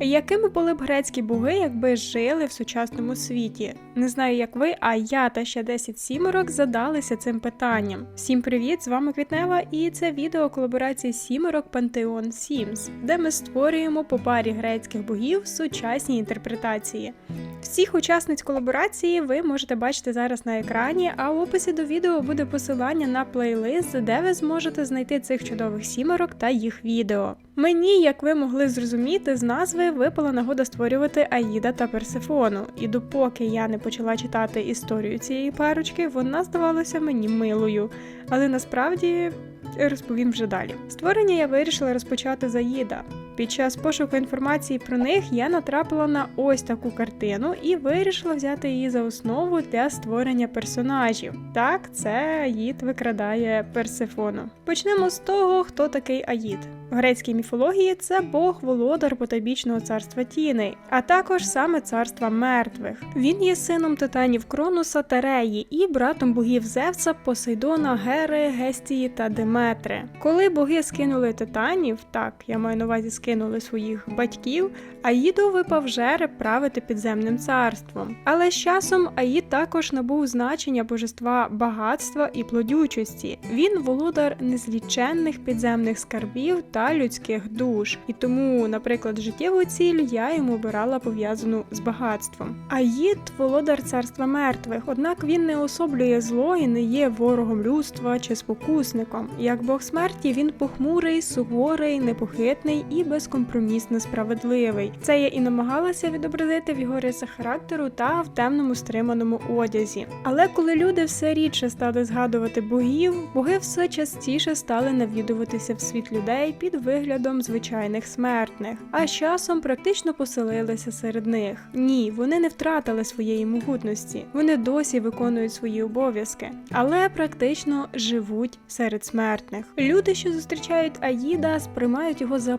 Якими були б грецькі боги, якби жили в сучасному світі? Не знаю, як ви, а я та ще 10 сімерок задалися цим питанням. Всім привіт! З вами Квітнева, і це відео колаборації сімерок Пантеон Сімс, де ми створюємо по парі грецьких богів сучасні інтерпретації. Всіх учасниць колаборації ви можете бачити зараз на екрані, а в описі до відео буде посилання на плейлист, де ви зможете знайти цих чудових сімерок та їх відео. Мені, як ви могли зрозуміти, з назви випала нагода створювати Аїда та Персифону, і допоки я не почала читати історію цієї парочки, вона здавалася мені милою, але насправді розповім вже далі. Створення я вирішила розпочати з Аїда. Під час пошуку інформації про них я натрапила на ось таку картину і вирішила взяти її за основу для створення персонажів. Так, це Аїд викрадає Персифону. Почнемо з того, хто такий Аїд. В грецькій міфології це бог володар потойбічного царства Тіни, а також саме царства мертвих. Він є сином титанів Кронуса та Реї і братом богів Зевса, Посейдона, Гери, Гестії та Деметри. Коли боги скинули титанів, так я маю на увазі скинули своїх батьків, Аїду випав жереб правити підземним царством. Але з часом Аїд також набув значення божества багатства і плодючості. Він володар незліченних підземних скарбів та людських душ, і тому, наприклад, життєву ціль я йому обирала пов'язану з багатством. Аїд володар царства мертвих, однак він не особлює зло і не є ворогом людства чи спокусником. Як бог смерті, він похмурий, суворий, непохитний і безкомпромісно справедливий. Це я і намагалася відобразити в його рисах характеру та в темному стриманому одязі. Але коли люди все рідше стали згадувати богів, боги все частіше стали навідуватися в світ людей під виглядом звичайних смертних, а з часом практично поселилися серед них. Ні, вони не втратили своєї могутності, вони досі виконують свої обов'язки, але практично живуть серед смертних. Люди, що зустрічають Аїда, сприймають його за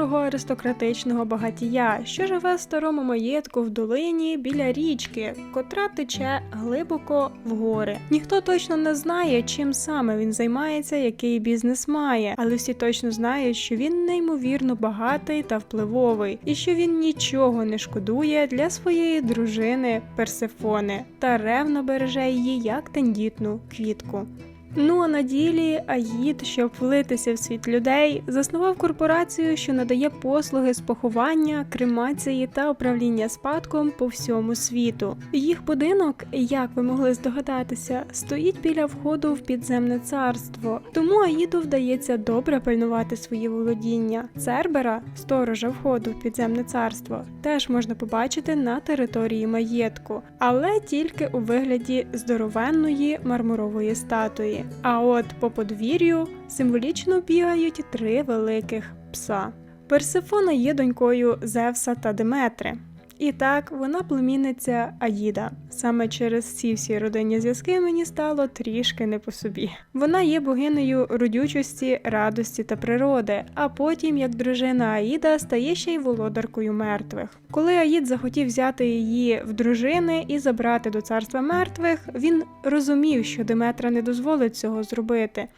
похмурого аристократичного багатія, що живе в старому маєтку в долині біля річки, котра тече глибоко в гори. Ніхто точно не знає, чим саме він займається, який бізнес має, але всі точно знають, що він неймовірно багатий та впливовий, і що він нічого не шкодує для своєї дружини Персефони та ревно береже її як тендітну квітку. Ну а на ділі Аїд, щоб влитися в світ людей, заснував корпорацію, що надає послуги з поховання, кремації та управління спадком по всьому світу. Їх будинок, як ви могли здогадатися, стоїть біля входу в підземне царство, тому Аїду вдається добре пильнувати свої володіння. Цербера, сторожа входу в підземне царство, теж можна побачити на території маєтку, але тільки у вигляді здоровенної мармурової статуї. А от по подвір'ю символічно бігають три великих пса. Персифона є донькою Зевса та Деметри. І так, вона племінниця Аїда. Саме через ці всі родинні зв'язки мені стало трішки не по собі. Вона є богинею родючості, радості та природи, а потім, як дружина Аїда, стає ще й володаркою мертвих. Коли Аїд захотів взяти її в дружини і забрати до царства мертвих, він розумів, що Деметра не дозволить цього зробити.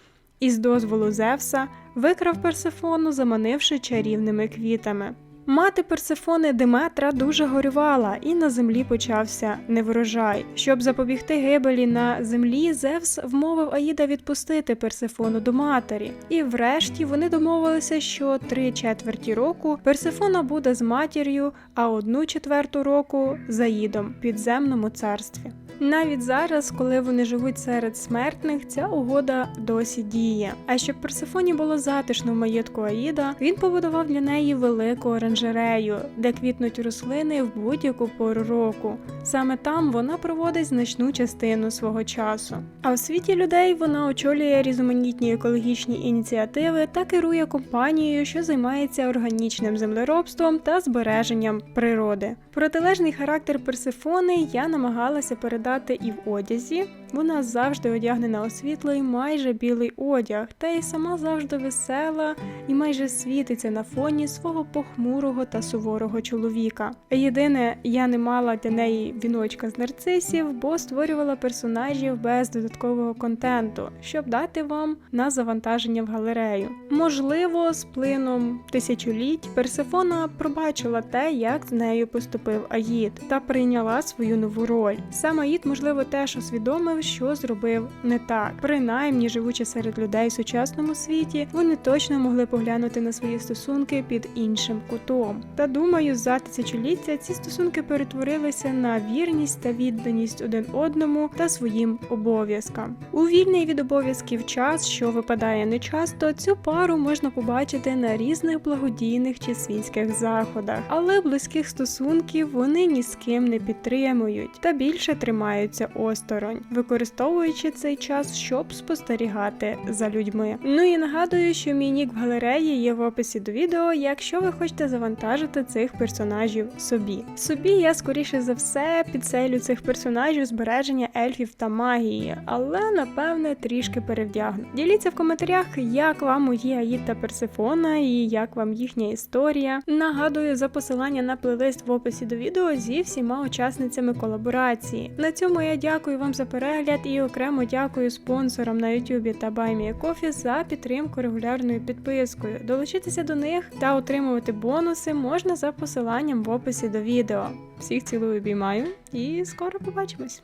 І з дозволу Зевса викрав Персифону, заманивши чарівними квітами. Мати Персифони Деметра дуже горювала, і на землі почався неврожай. Щоб запобігти гибелі на землі, Зевс вмовив Аїда відпустити Персифону до матері. І врешті вони домовилися, що три четверті року Персифона буде з матір'ю, а одну четверту року з Аїдом в підземному царстві. Навіть зараз, коли вони живуть серед смертних, ця угода досі діє. А щоб Персифоні було затишно в маєтку Аїда, він побудував для неї велику оранжерею, де квітнуть рослини в будь-яку пору року. Саме там вона проводить значну частину свого часу. А в світі людей вона очолює різноманітні екологічні ініціативи та керує компанією, що займається органічним землеробством та збереженням природи. Протилежний характер Персифони я намагалася передати і в одязі. Вона завжди одягнена у світлий, майже білий одяг, та й сама завжди весела і майже світиться на фоні свого похмурого та суворого чоловіка. Єдине, я не мала для неї віночка з нарцисів, бо створювала персонажів без додаткового контенту, щоб дати вам на завантаження в галерею. Можливо, з плином тисячоліть Персефона пробачила те, як з нею поступив Аїд, та прийняла свою нову роль. Сам Аїд, можливо, теж усвідомив, що зробив не так. Принаймні, живучи серед людей в сучасному світі, вони точно могли поглянути на свої стосунки під іншим кутом. Та думаю, за тисячоліття ці стосунки перетворилися на вірність та відданість один одному та своїм обов'язкам. У вільний від обов'язків час, що випадає нечасто, цю пару можна побачити на різних благодійних чи світських заходах, але близьких стосунків вони ні з ким не підтримують та більше тримаються осторонь, використовуючи цей час, щоб спостерігати за людьми. Ну і нагадую, що мій нік в галереї є в описі до відео, якщо ви хочете завантажити цих персонажів собі. Собі я скоріше за все підселю цих персонажів збереження ельфів та магії, але напевне трішки перевдягну. Діліться в коментарях, як вам мої Аїд та Персефона і як вам їхня історія. Нагадую за посилання на плейлист в описі до відео зі всіма учасницями колаборації. На цьому я дякую вам за перегляд і окремо дякую спонсорам на YouTube та BuyMeACoffee за підтримку регулярною підпискою. Долучитися до них та отримувати бонуси можна за посиланням в описі до відео. Всіх цілую обіймаю і скоро побачимось!